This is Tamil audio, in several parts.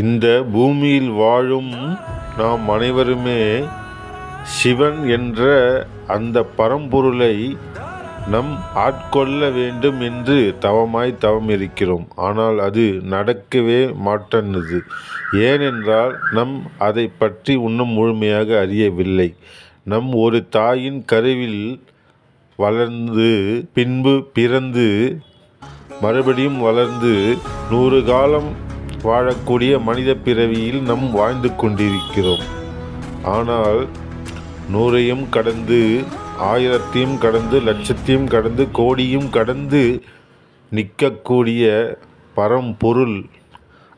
இந்த பூமியில் வாழும் நாம் அனைவருமே சிவன் என்ற அந்த பரம்பொருளை நம் ஆட்கொள்ள வேண்டும் என்று தவமாய் தவம் இருக்கிறோம் ஆனால் அது நடக்கவே மாட்டேன்னுது. ஏனென்றால் நம் அதை பற்றி இன்னும் முழுமையாக அறியவில்லை. நம் ஒரு தாயின் கருவில் வளர்ந்து பின்பு பிறந்து மறுபடியும் வளர்ந்து நூறு காலம் வாழக்கூடிய மனித பிறவியில் நம் வாழ்ந்து கொண்டிருக்கிறோம். ஆனால் நூறையும் கடந்து ஆயிரத்தையும் கடந்து லட்சத்தையும் கடந்து கோடியும் கடந்து நிற்கக்கூடிய பரம்பொருள்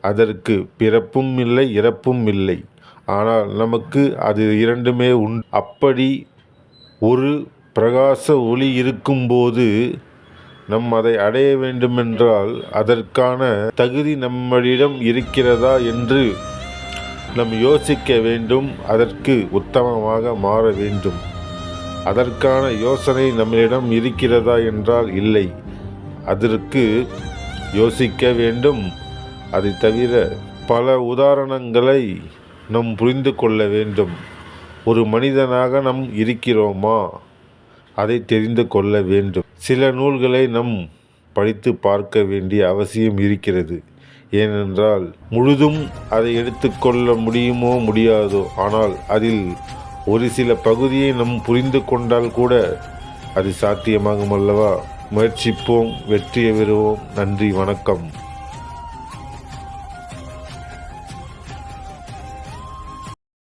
அதற்கு பிறப்பும் இல்லை இறப்பும் இல்லை. ஆனால் நமக்கு அது இரண்டுமே உண் அப்படி ஒரு பிரகாச ஒளி இருக்கும்போது நம் அதை அடைய வேண்டுமென்றால் அதற்கான தகுதி நம்மளிடம் இருக்கிறதா என்று நம் யோசிக்க வேண்டும். அதற்கு உத்தமமாக மாற வேண்டும். அதற்கான யோசனை நம்மிடம் இருக்கிறதா என்றால் இல்லை. அதற்கு யோசிக்க வேண்டும். அதை தவிர பல உதாரணங்களை நாம் புரிந்து கொள்ள வேண்டும். ஒரு மனிதனாக நம் இருக்கிறோமா? அதை தெரிந்து கொள்ள வேண்டும். சில நூல்களை நம் படித்து பார்க்க வேண்டிய அவசியம் இருக்கிறது. ஏனென்றால் முழுதும் அதை எடுத்துக்கொள்ள முடியுமோ முடியாதோ ஆனால் அதில் ஒரு சில பகுதியை நம் புரிந்து கொண்டால் கூட அது சாத்தியமாகும் அல்லவா? முயற்சிப்போம் வெற்றியை பெறுவோம். நன்றி வணக்கம்.